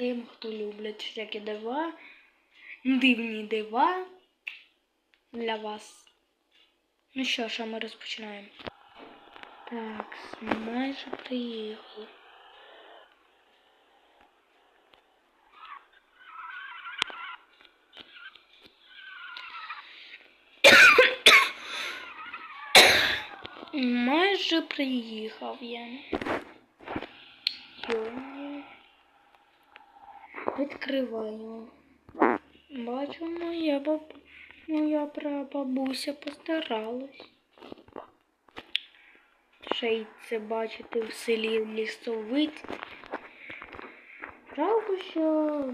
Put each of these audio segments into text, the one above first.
тим, хто люблять всякі дива, дивні дива для вас. Ну що ж, а ми розпочинаємо. Так, майже приїхали. Майже приїхав я. Йо. Відкриваю. Бачу, моя баб... моя прабабуся постаралась. Ще й це бачити в селі лісовиць. Правда, що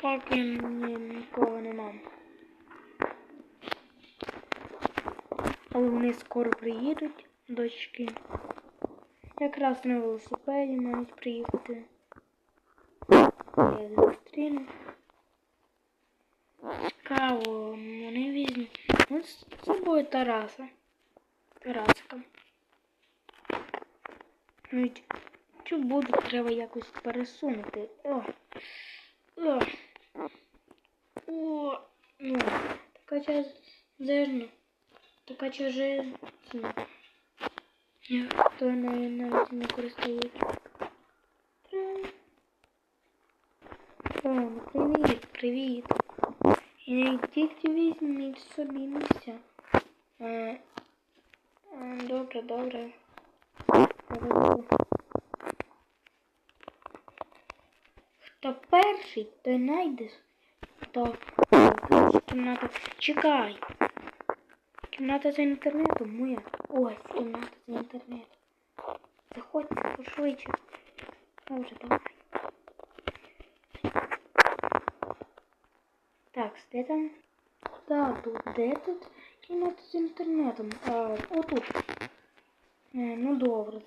поки ні, нікого нема. Але вони скоро приїдуть, дочки. Якраз на велосипеді мають приїхати. Я зустріну. Цікаво, вони візьмуть. Ну, з собою Тараса. Тарасика. Ну, Цю буду треба якось пересунути. О. О. О. Ну, така час зерно. Така чуже. Ніхто навіть не користується. О, ну привіт. І тільки візьміть собі місця. Е, е, Добре, добре. Хто перший, той найдеш. Хто кімната. Чекай. Кімната за інтернетом моя. Ось, кімната за інтернетом. Заходьте пошвидше. Добре, давай. Так, де там? Так, тут де тут кімната з інтернетом? А, отут. Е, ну добре.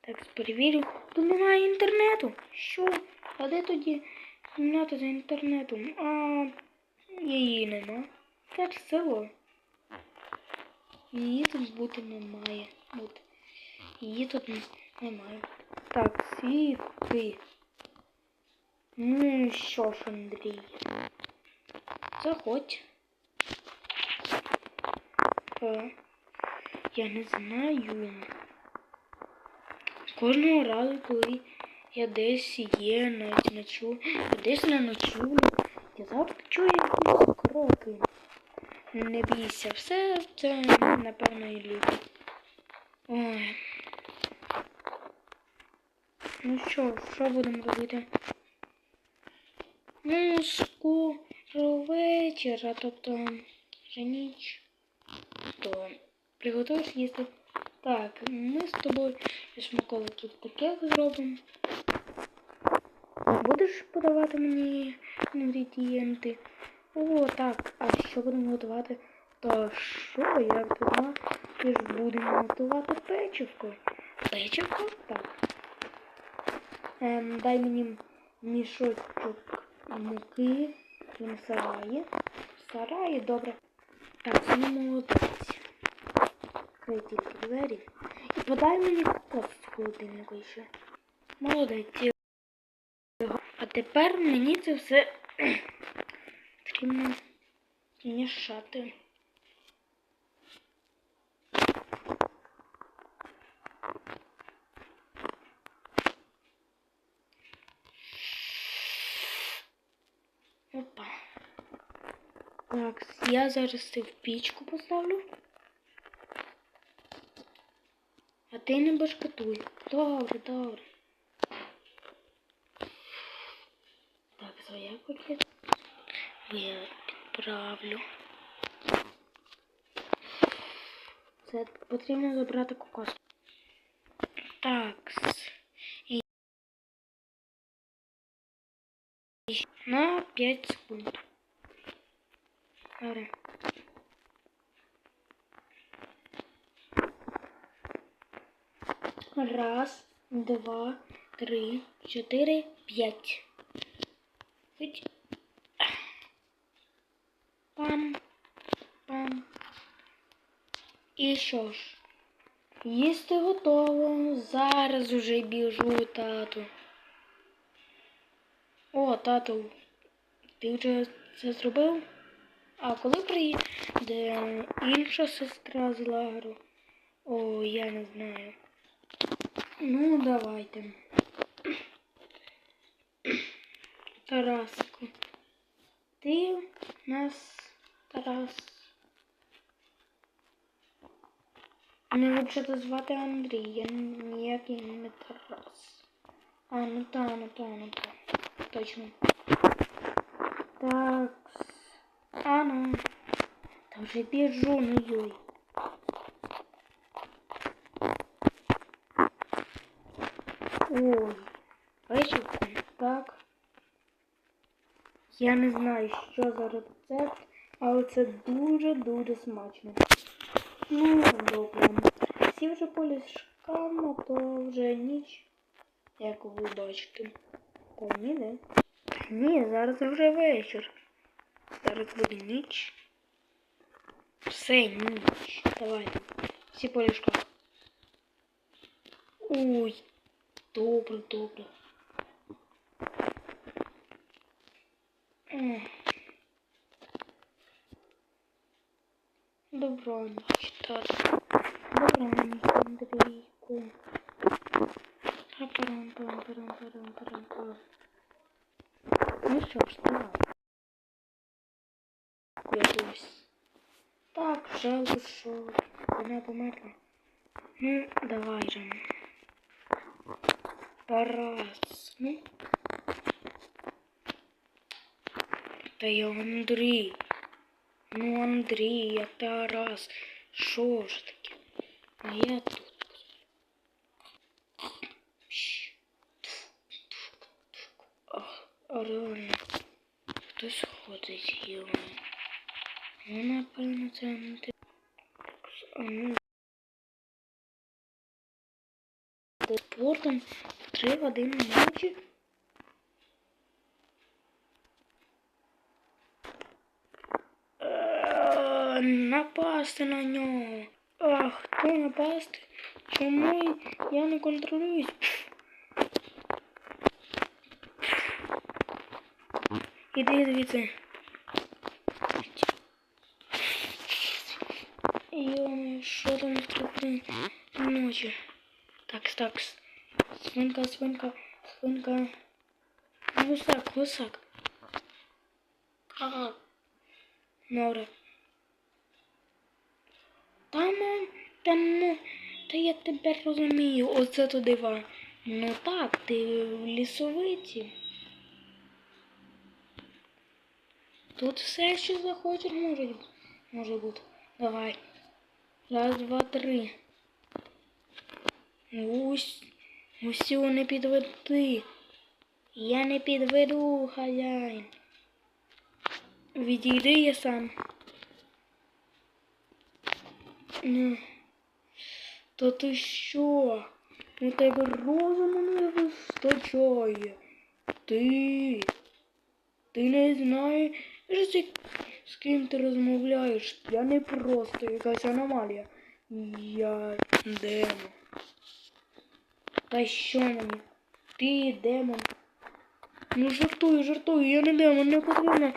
так. Перевірю. Тут немає інтернету. Що? А де тоді кімната за інтернетом? А її нема. Це ж село. Її тут бути немає. От. Її тут немає. Так, світи. Ну що ж, Андрій. Заходь. Е, я не знаю. Кожного разу, коли я десь є, навіть ночу, десь не ночую, я завжди чую якісь кроки. Не бійся, все це, напевно, і люди. Ой. Ну що, що будемо робити? Ну, скоро вечора, тобто вже ніч. То приготуєш їсти. Так, ми з тобою з Миколи тут таке зробимо. Будеш подавати мені інгредієнти? О, так, а що будемо готувати? Та що, як дома? Ми ж будемо готувати печивко. Печивко? Так. Ем, дай мені мішочок муки. В сараї. В сараї, добре. Так. Відкрий тільки двері. І подай мені з холодильника ще. Молодець. А тепер мені це все потрібно мішати. Так, я зараз це в пічку поставлю. А ти не башкатуй. Добре, добре. Так, своя кулька. Я відправлю. Це потрібно забрати кокос. Так. І... На 5 секунд. Добре. Раз, два, три, чотири, п'ять. Пам. Пам. І що ж? Їсти готово. Зараз уже біжу, тату. тато, ти вже це зробив? А коли приїде інша сестра з лагеру? О, я не знаю. Ну, давайте. Тарасику. Ти нас Тарас. Мене взагалі звати Андрій, я ніякий не Тарас. А, ну та, ну та, ну та. Точно. Так. А ну. Та вже біжу, ну йой. Ой. Речівку. Так. Я не знаю, що за рецепт, але це дуже-дуже смачно. Ну, добре. Всі вже по ліжкам, а то вже ніч, як ви бачите. Та ні, не? Ні, зараз вже вечір. Зараз буде ніч. Все, ніч. Давайте. Всі по ліжках. Ой, добре, добре. Ех. Добраніч, тато. Добраніч, Андрійку. Парам, парам, парам, парам, парам, парам. Ну що ж, давай. Жалко, що вона. Ну, давай же. Тарас. Ну. Та я Андрій. Ну, Андрій, я Тарас. Що ж таке? А я тут. Реально. Хтось ходить, його. Це Андрій. А ну. Спортом 3 години ночі. Е, Напасти на нього. А хто напасти? Чому я не контролююсь? Іди звідси. Йо, що там три ночі? Такс, такс. Свинка, свинка, свинка. Гусак, гусак. Ага. Добре. Та ну, та ну, та я тепер розумію, оце туди вам. Ну так, ти в лісовиці. Тут все, що захочеш, може, може бути. Давай. Раз, два, три. Ось, ось його не підведи. Я не підведу, хазяїн. Відійди я сам. Ну, Та ти що? У тебе розуму не вистачає. Ти. Ти не знаєш, з ким ти розмовляєш. Я не просто якась аномалія. Я демон. Та що мені? Ти демон. Ну жартую, жартую, я не демон, не потрібно.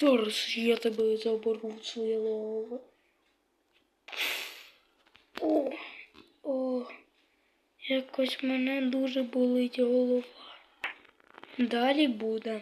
Зараз я тебе заберу в своє лово. О, о, якось мене дуже болить голова. Далі буде.